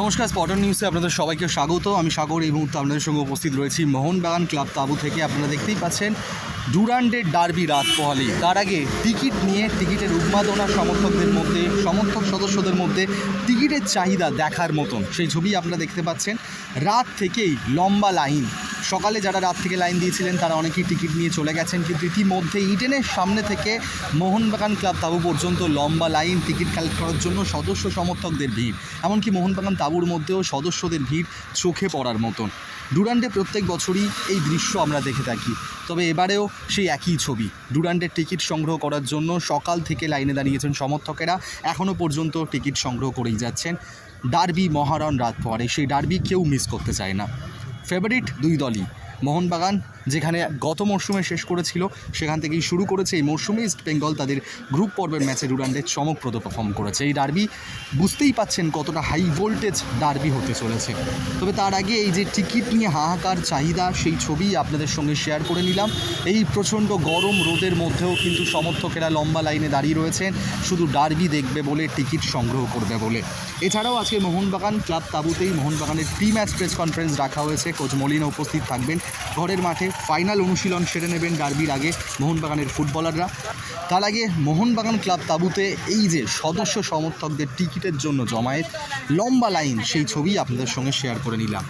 নমস্কার স্পটার নিউজে আপনাদের সবাইকে স্বাগত। আমি সাগর, এই মুহূর্তে আপনাদের সঙ্গে উপস্থিত রয়েছি মোহনবাগান ক্লাব তাবু থেকে। আপনারা দেখতেই পাচ্ছেন, ডুরান্ডের ডার্বি রাত পোহালি তার আগে টিকিট নিয়ে, টিকিটের উন্মাদনা সমর্থকদের মধ্যে, সমর্থক সদস্যদের মধ্যে টিকিটের চাহিদা দেখার মতন। সেই ছবি আপনারা দেখতে পাচ্ছেন। রাত থেকেই লম্বা লাইন সকালে যারা রাত থেকে লাইন দিয়েছিলেন, তারা অনেকেই টিকিট নিয়ে চলে গেছেন। কিন্তু ইতিমধ্যে ইডেনের সামনে থেকে মোহনবাগান ক্লাব তাবু পর্যন্ত লম্বা লাইন টিকিট কালেক্ট করার জন্য সদস্য সমর্থকদের ভিড়। এমনকি মোহনবাগান তাবুর মধ্যেও সদস্যদের ভিড় চোখে পড়ার মতন। ডুরান্ডে প্রত্যেক বছরই এই দৃশ্য আমরা দেখে থাকি। তবে এবারেও সেই একই ছবি। ডুরান্ডের টিকিট সংগ্রহ করার জন্য সকাল থেকে লাইনে দাঁড়িয়েছেন সমর্থকেরা। এখনও পর্যন্ত টিকিট সংগ্রহ করেই যাচ্ছেন। ডার্বি মহারণ রাত পরে। সেই ডার্বি কেউ মিস করতে চায় না। ফেভারিট দুই দলই। মোহনবাগান যেখানে গত মরশুমে শেষ করেছিল, সেখান থেকেই শুরু করেছে এই মরশুমে ইস্ট বেঙ্গল তাদের গ্রুপ পর্বের ম্যাচে ডুরান্ডে চমকপ্রদ পারফর্ম করেছে। এই ডার্বি বুঝতেই পাচ্ছেন কতটা হাই ভোল্টেজ ডার্বি হতে চলেছে। তবে তার আগে এই যে টিকিট নিয়ে হাহাকার চাহিদা, সেই ছবি আপনাদের সঙ্গে শেয়ার করে নিলাম। এই প্রচণ্ড গরম রোদের মধ্যেও কিন্তু সমর্থকেরা লম্বা লাইনে দাঁড়িয়ে রয়েছেন। শুধু ডার্বি দেখবে বলে টিকিট সংগ্রহ করবে বলে। এছাড়াও আজকে মোহনবাগান ক্লাব তাবুতেই মোহনবাগানের প্রি ম্যাচ প্রেস কনফারেন্স রাখা হয়েছে। কোচ মলিনা উপস্থিত থাকবেন। ঘরের মাঠে ফাইনাল অনুশীলন সেরে নেবেন ডার্বির আগে মোহনবাগানের ফুটবলাররা। তার আগে মোহনবাগান ক্লাব তাবুতে এই যে সদস্য সমর্থকদের টিকিটের জন্য জমায়েত, লম্বা লাইন, সেই ছবি আপনাদের সঙ্গে শেয়ার করে নিলাম।